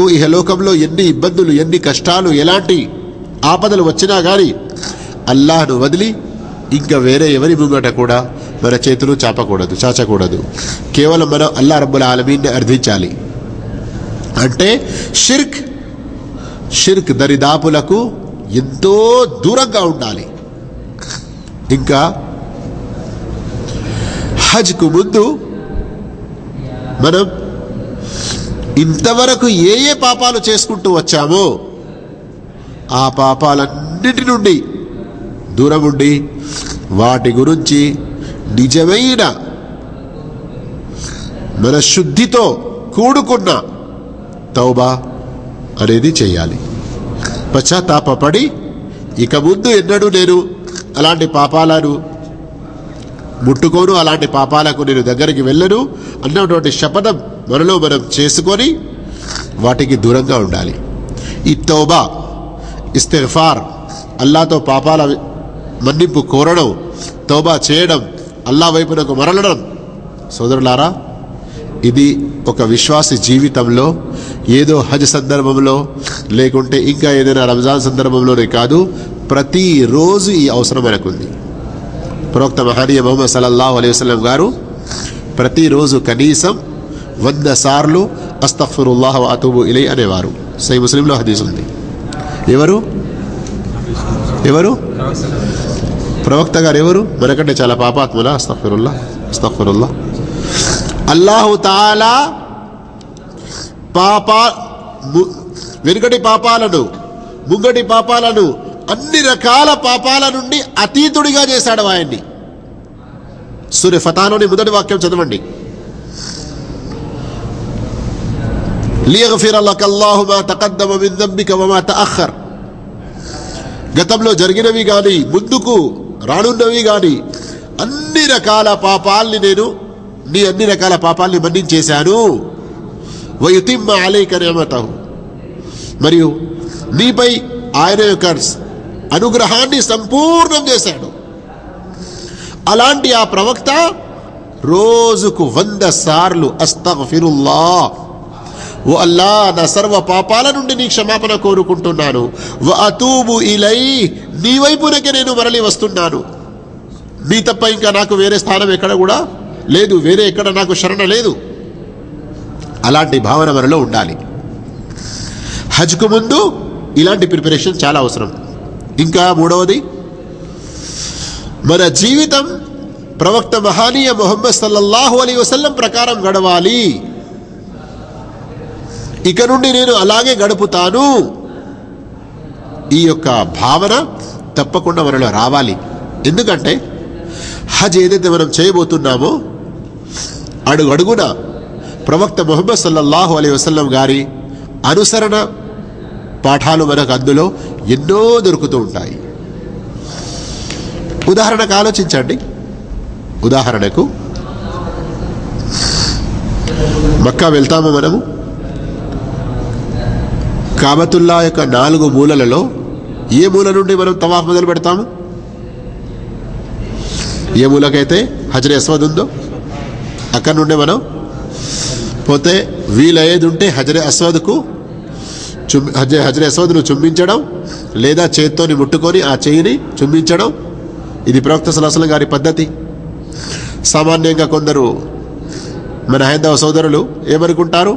మనకు ఇహలోకంలో ఎన్ని ఇబ్బందులు ఎన్ని కష్టాలు ఎలాంటి ఆపదలు వచ్చినా కానీ అల్లాహ్ను వదిలి ఇంకా వేరే ఎవరి ముంగట కూడా మన చేతులు చాపకూడదు చాచకూడదు. కేవలం మనం అల్లా రబ్బుల ఆలమీన్ని అర్థించాలి. అంటే షిర్క్ షిర్క్ దరిదాపులకు ఎంతో దూరంగా ఉండాలి. ఇంకా హజ్కు ముందు మనం ఇంతవరకు ఏ ఏ పాపాలు చేసుకుంటూ వచ్చామో ఆ పాపాలన్నిటి నుండి దూరం ఉండి వాటి గురించి నిజమైన మన శుద్ధితో కూడుకున్న తౌబా అనేది చేయాలి. పశ్చాత్తాపడి ఇక ముందు ఎన్నడూ నేను అలాంటి పాపాలను ముట్టుకోను అలాంటి పాపాలకు నేను దగ్గరికి వెళ్ళను అన్నటువంటి శపథం మనలో మనం చేసుకొని వాటికి దూరంగా ఉండాలి. ఈ తౌబా ఇస్తెఫార్ అల్లాతో పాపాల మన్నింపు కోరడం తౌబా చేయడం అల్లా వైపునకు మరలడం. సోదరులారా ఇది ఒక విశ్వాసి జీవితంలో ఏదో హజ్ సందర్భంలో లేకుంటే ఇంకా ఏదైనా రంజాన్ సందర్భంలోనే కాదు ప్రతిరోజు ఈ అవసరం మనకుంది. ప్రవక్త మహానీయ మొహమ్మద్ సల్లల్లాహు అలైహి గారు ప్రతిరోజు కనీసం వంద సార్లు అస్తఫరుల్లాహ్ అతుబు ఇలై అనేవారు. సై ముస్లింలో హదీస్ ఉంది. ఎవరు? ఎవరు? ప్రవక్త గారు ఎవరు? మనకంటే చాలా పాపాత్ముల? అస్తఫరుల్లా అస్తఫరుల్లా అల్లాహు తాలా పాపా వెనుకటి పాపాలను ముంగటి పాపాలను అన్ని రకాల పాపాల నుండి అతీతుడిగా చేశాడు ఆయన్ని. సూర్య ఫతాలోని మొదటి వాక్యం చదవండి. లియగఫిర లక అల్లాహు మా తకద్దమ మిన్ దమ్మిక వ మా తఅఖర్ గతంలో జరిగినవి గాని ముందుకు రానున్నవి గాని అన్ని రకాల పాపాల్ని నేను నీ అన్ని రకాల పాపాల్ని మన్నించేశాను. వయుతిమ్మ అలైక నియమతహు. మరియు నీపై ఆయన యొక్క అనుగ్రహాన్ని సంపూర్ణం చేశాడు. అలాంటి ఆ ప్రవక్త రోజుకు వంద సార్లు అస్తగఫిరుల్లా ఓ అల్లా నా సర్వ పాపాల నుండి నీ క్షమాపణ కోరుకుంటున్నాను. వ అతూబు ఇలై నీ వైపునకే నేను మరలి వస్తున్నాను. నీ తప్ప ఇంకా నాకు వేరే స్థానం ఎక్కడ కూడా లేదు వేరే ఎక్కడ నాకు శరణ లేదు. అలాంటి భావన మనలో ఉండాలి. హజ్కు ముందు ఇలాంటి ప్రిపరేషన్ చాలా అవసరం. ఇంకా మూడవది మన జీవితం ప్రవక్త మహానీయ మొహమ్మద్ సల్లల్లాహు అలీ వసల్లం ప్రకారం గడవాలి. ఇక నుండి నేను అలాగే గడుపుతాను. ఈ యొక్క భావన తప్పకుండా మనలో రావాలి. ఎందుకంటే హజ్ ఏదైతే మనం చేయబోతున్నామో అడుగు అడుగున ప్రవక్త మొహమ్మద్ సల్లల్లాహు అలీ వసల్లం గారి అనుసరణ పాఠాలు మనకు అందులో ఎన్నో దొరుకుతూ ఉంటాయి. ఉదాహరణకు ఆలోచించండి. ఉదాహరణకు మక్కా వెళ్తాము మనము? కాబతుల్లా యొక్క నాలుగు మూలలలో ఏ మూల నుండి మనం తవాఫ్ మొదలు పెడతాము? ఏ మూలకైతే హజర్ అస్వద్ ఉందో అక్కడ నుండి మనం పోతే వీలయ్యేది ఉంటే హజరే అస్వద్కు చుమ్ హజ హజరే అస్వద్ను చుంబించడం లేదా చేత్తోని ముట్టుకొని ఆ చేయిని చుంబించడం ఇది ప్రవక్త సలసల గారి పద్ధతి. సామాన్యంగా కొందరు మన హైందవ సోదరులు ఏమనుకుంటారు?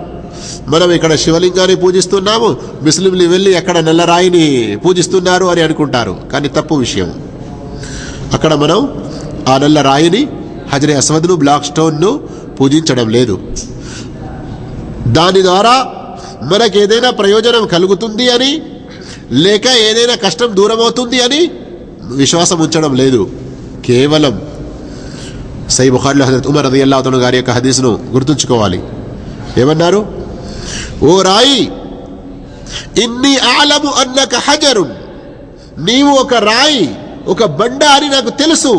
మనం ఇక్కడ శివలింగాన్ని పూజిస్తున్నాము. ముస్లింలు వెళ్ళి అక్కడ నల్లరాయిని పూజిస్తున్నారు అని అనుకుంటారు. కానీ తప్పు విషయం. అక్కడ మనం ఆ నల్ల రాయిని హజరే అస్వద్ను బ్లాక్ స్టోన్ను పూజించడం లేదు. దాని ద్వారా మనకు ఏదైనా ప్రయోజనం కలుగుతుంది అని లేక ఏదైనా కష్టం దూరం అవుతుంది అని విశ్వాసం ఉంచడం లేదు. కేవలం సై బుఖార్లో హజరత్ ఉమర్ రది అల్లాహతను గారి యొక్క హదీస్ను గుర్తుంచుకోవాలి. ఏమన్నారు? ఓ రాయి ఇన్ని ఆలము అన్నక హజరు నీవు ఒక రాయి ఒక బండ అని నాకు తెలుసు.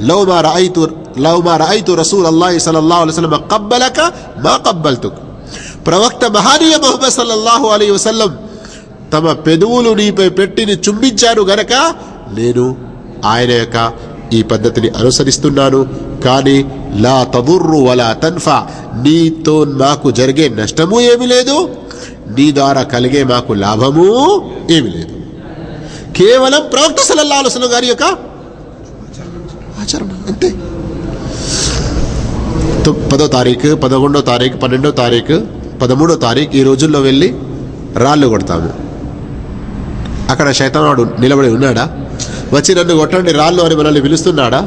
లవ్ రాయితు లవ్ మా రాయితు రసూల్ అల్లాహి సల్లల్లాహు అలైహి కబ్బలక మా కబ్బల్తుక్ ప్రవక్త మహానీయ మొహమ్మద్ సల్లల్లాహు అలీ వసల్లం తమ పెదవులు నీపై పెట్టిని చుంబించారు గనక నేను ఆయన యొక్క ఈ పద్ధతిని అనుసరిస్తున్నాను. కానీ లా తదుర్రు వలా తన్ఫా. నీతో నాకు జరిగే నష్టము ఏమీ లేదు. నీ ద్వారా కలిగే మాకు లాభము ఏమి లేదు. కేవలం ప్రవక్త సలల్లా ఆలోచన గారి యొక్క ఆచరణ అంతే. పదో తారీఖు పదకొండో తారీఖు పన్నెండో తారీఖు పదమూడో తారీఖు ఈ రోజుల్లో వెళ్ళి రాళ్ళు కొడతాము. అక్కడ శైతానాడు నిలబడి ఉన్నాడా? వచ్చి నన్ను కొట్టండి రాళ్ళు అని మనల్ని పిలుస్తున్నాడా?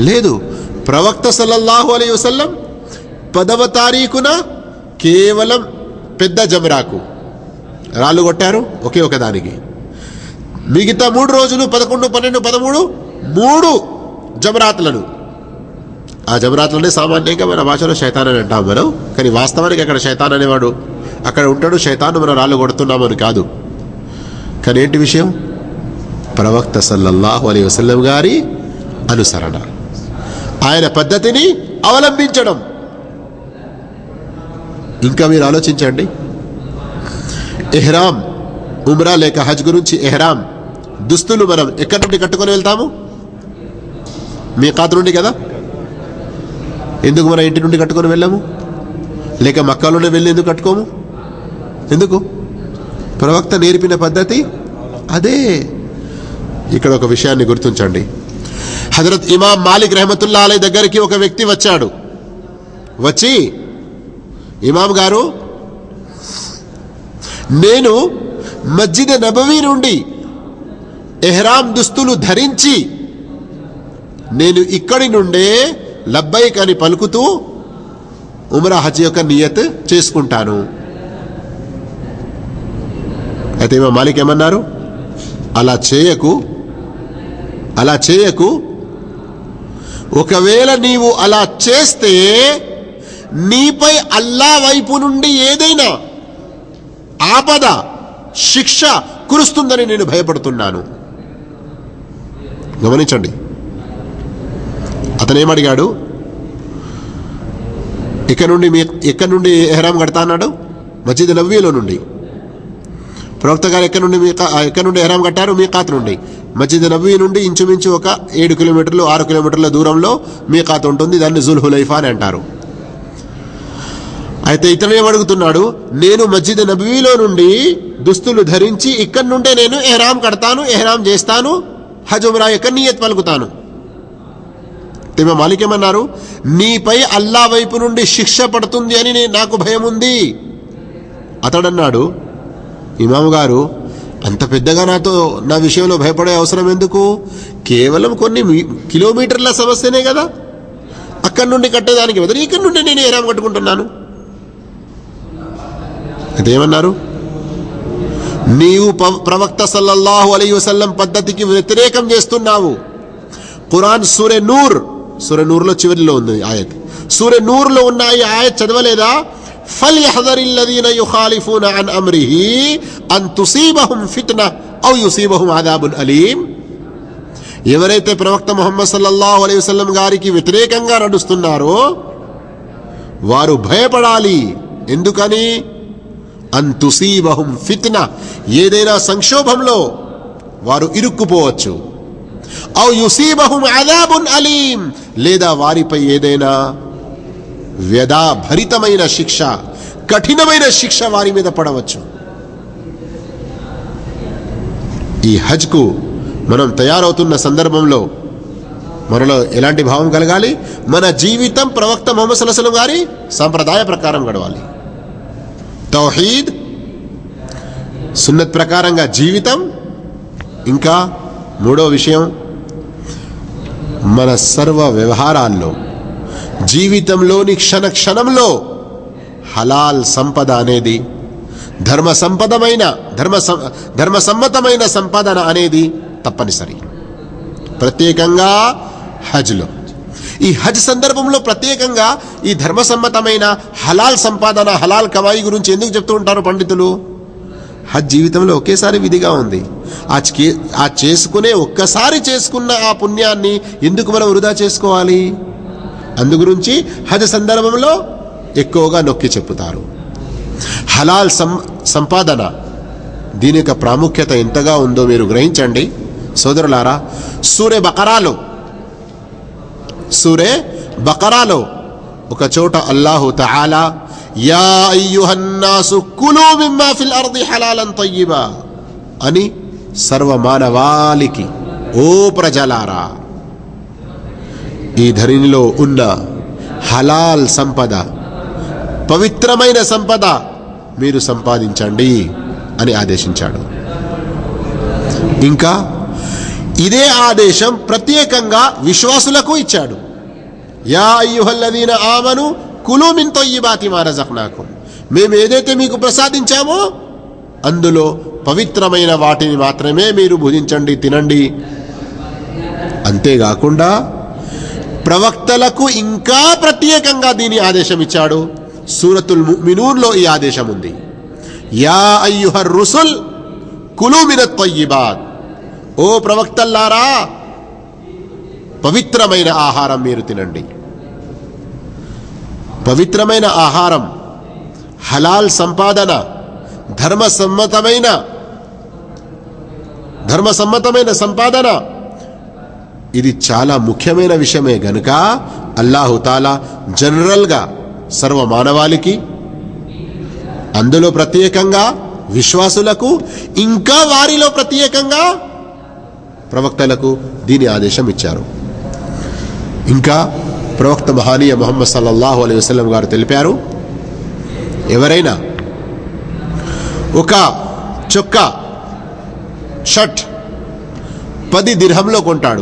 లేదు. ప్రవక్త సల్లల్లాహు అలైహి వసల్లం పదవ తారీఖున కేవలం పెద్ద జమరాకు రాళ్ళు కొట్టారు ఒకే ఒక దానికి. మిగతా మూడు రోజులు పదకొండు పన్నెండు పదమూడు మూడు జమరాత్లను. ఆ జమరాత్లనే సామాన్యంగా మన భాషలో శైతాన్ అని అంటాం మనం. కానీ వాస్తవానికి అక్కడ శైతాన్ అనేవాడు అక్కడ ఉంటాడు శైతాను మనం రాళ్ళు కొడుతున్నామని కాదు. కానీ ఏంటి విషయం? ప్రవక్త సల్లల్లాహు అలీ వసల్లం గారి అనుసరణ. ఆయన పద్ధతిని అవలంబించడం. ఇంకా మీరు ఆలోచించండి. ఎహ్రామ్ ఉమ్రా లేక హజ్ గురించి ఎహ్రామ్ దుస్తులు మనం ఎక్కడి నుండి కట్టుకొని వెళ్తాము? మీ ఖాత నుండి కదా? ఎందుకు మన ఇంటి నుండి కట్టుకొని వెళ్ళాము? లేక మక్కాలోనే వెళ్ళి ఎందుకు కట్టుకోము? ఎందుకు? ప్రవక్త నేర్పిన పద్ధతి అదే. ఇక్కడ ఒక విషయాన్ని గుర్తుంచండి. హజరత్ ఇమాం మాలిక్ రెహమతుల్లా అలీ దగ్గరికి ఒక వ్యక్తి వచ్చాడు. వచ్చి ఇమాం గారు నేను మస్జిద్ నబవీ నుండి ఎహ్రాం దుస్తులు ధరించి నేను ఇక్కడి నుండే లబ్బైక్ అని పలుకుతూ ఉమరా హజ్ యొక్క నియత్ చేసుకుంటాను. అయితే ఇమాం మాలిక్ ఏమన్నారు? అలా చేయకు అలా చేయకు ఒకవేళ నీవు అలా చేస్తే నీపై అల్లా వైపు నుండి ఏదైనా ఆపద శిక్ష కురుస్తుందని నేను భయపడుతున్నాను. గమనించండి. అతనేమడిగాడు ఇక్కడ నుండి మీ ఎక్కడి నుండి ఎహరాం కడతా అన్నాడు? మసీద్ నవ్వీలో నుండి. ప్రవక్త గారు ఎక్కడి నుండి మీ ఎక్కడ నుండి ఎహ్రాం కట్టారు? మీ కాత నుండి. మస్జిద్ నబీ నుండి ఇంచుమించు ఒక ఏడు కిలోమీటర్లు ఆరు కిలోమీటర్ల దూరంలో మీ కాత ఉంటుంది. దాన్ని జుల్ హులైఫా అని అంటారు. అయితే ఇతను ఏమడుగుతున్నాడు నేను మస్జిద్ నబీలో నుండి దుస్తులు ధరించి ఇక్కడి నుండే నేను ఎహరామ్ కడతాను ఎహరామ్ చేస్తాను హజుమరా ఉమ్రా యొక్క నియత్ పలుకుతాను. తెమ మాలిక్ ఏమన్నారు? నీపై అల్లా వైపు నుండి శిక్ష పడుతుంది అని నాకు భయం ఉంది అతడన్నాడు ఇమాము గారు అంత పెద్దగా నాతో నా విషయంలో భయపడే అవసరం ఎందుకు? కేవలం కొన్ని కిలోమీటర్ల సమస్యనే కదా. అక్కడి నుండి కట్టేదానికి బదులు ఇక్కడి నుండి నేను ఏరాం కట్టుకుంటున్నాను? అదేమన్నారు? నీవు ప్రవక్త సల్లల్లాహు అలీ వసల్లం పద్ధతికి వ్యతిరేకం చేస్తున్నావు. ఖురాన్ సూర్య నూర్ సూర్య నూర్లో చివరిలో ఉంది ఆయత్. సూర్య నూర్లో ఉన్న ఈ ఆయత్ చదవలేదా? فليحذر الذين يخالفون عن امره ان تصيبهم فتنه او يصيبهم عذاب اليم ఎవరైతే ప్రవక్త ముహమ్మద్ సల్లల్లాహు అలైహి వసల్లం గారికి వ్యతిరేకంగా నడుస్తున్నారో వారు భయపడాలి ఎందుకని అంతుసీబహుం ఫిత్న ఏదైనా సంక్షోభంలో వారు ఇరుక్కుపోవచ్చు ఔ యుసీబహుం అదాబున్ అలీం లేదా వారిపై ఏదైనా వ్యధాభరితమైన శిక్ష కఠినమైన శిక్ష వారి మీద పడవచ్చు. ఈ హజ్కు మనం తయారవుతున్న సందర్భంలో మనలో ఎలాంటి భావం కలగాలి? మన జీవితం ప్రవక్త మొహమ్మద్ సలసలం గారి సంప్రదాయ ప్రకారం గడవాలి. తౌహీద్ సున్నత్ ప్రకారంగా జీవితం ఇంకా మూడో విషయం మన సర్వ వ్యవహారాల్లో జీవితంలోని క్షణ క్షణంలో హలాల్ సంపద అనేది ధర్మ సంపదమైన ధర్మ సం- ధర్మ సమ్మతమైన సంపాదన అనేది తప్పనిసరి. ప్రత్యేకంగా హజ్లో. ఈ హజ్ సందర్భంలో ప్రత్యేకంగా ఈ ధర్మసమ్మతమైన హలాల్ సంపాదన హలాల్ కవాయి గురించి ఎందుకు చెప్తూ ఉంటారు పండితులు? హజ్ జీవితంలో ఒకేసారి విధిగా ఉంది. ఆ చే- ఆ చేసుకునే ఒక్కసారి చేసుకున్న ఆ పుణ్యాన్ని ఎందుకు మనం వృధా చేసుకోవాలి? అందుగురించి హజ్ సందర్భంలో ఎక్కువగా నొక్కి చెప్పుతారు. హలాల్ సం సంపాదన దీని యొక్క ప్రాముఖ్యత ఎంతగా ఉందో మీరు గ్రహించండి. సోదరులారా సూర్య బకరాలో సూరే బకరాలో ఒక చోట అల్లాహు తఆలా యా అయ్యుహన్నాసు కులు మిమ్మా ఫిల్ అర్ది హలాలం తయ్యిబా అని సర్వ మానవాళికి ఓ ప్రజలారా ఈ ధరిణిలో ఉన్న హలాల్ సంపద పవిత్రమైన సంపద మీరు సంపాదించండి అని ఆదేశించాడు. ఇంకా ఇదే ఆదేశం ప్రత్యేకంగా విశ్వాసులకు ఇచ్చాడు. యా అయ్యుహల్లదీన ఆమను కులు ఈ బాతి మారజక్నాకు మేము ఏదైతే మీకు ప్రసాదించామో అందులో పవిత్రమైన వాటిని మాత్రమే మీరు భుజించండి తినండి. అంతేకాకుండా ప్రవక్తలకు ఇంకా ప్రత్యేకంగా దీని ఆదేశం ఇచ్చాడు. సూరతుల్ మినూర్లో ఈ ఆదేశం ఉంది. యా అయ్యుహర్ రుసుల్ కులు మినత్ ఓ ప్రవక్తల్లారా పవిత్రమైన ఆహారం మీరు తినండి. పవిత్రమైన ఆహారం హలాల్ సంపాదన ధర్మసమ్మతమైన ధర్మసమ్మతమైన సంపాదన ఇది చాలా ముఖ్యమైన విషయమే గనుక అల్లాహుతాలా జనరల్గా సర్వ మానవాళికి అందులో ప్రత్యేకంగా విశ్వాసులకు ఇంకా వారిలో ప్రత్యేకంగా ప్రవక్తలకు దీని ఆదేశం ఇచ్చారు. ఇంకా ప్రవక్త మహానీయ మొహమ్మద్ సల్లల్లాహు అలై వసలం గారు తెలిపారు ఎవరైనా ఒక చొక్కా షర్ట్ పది దిర్హంలో కొంటాడు.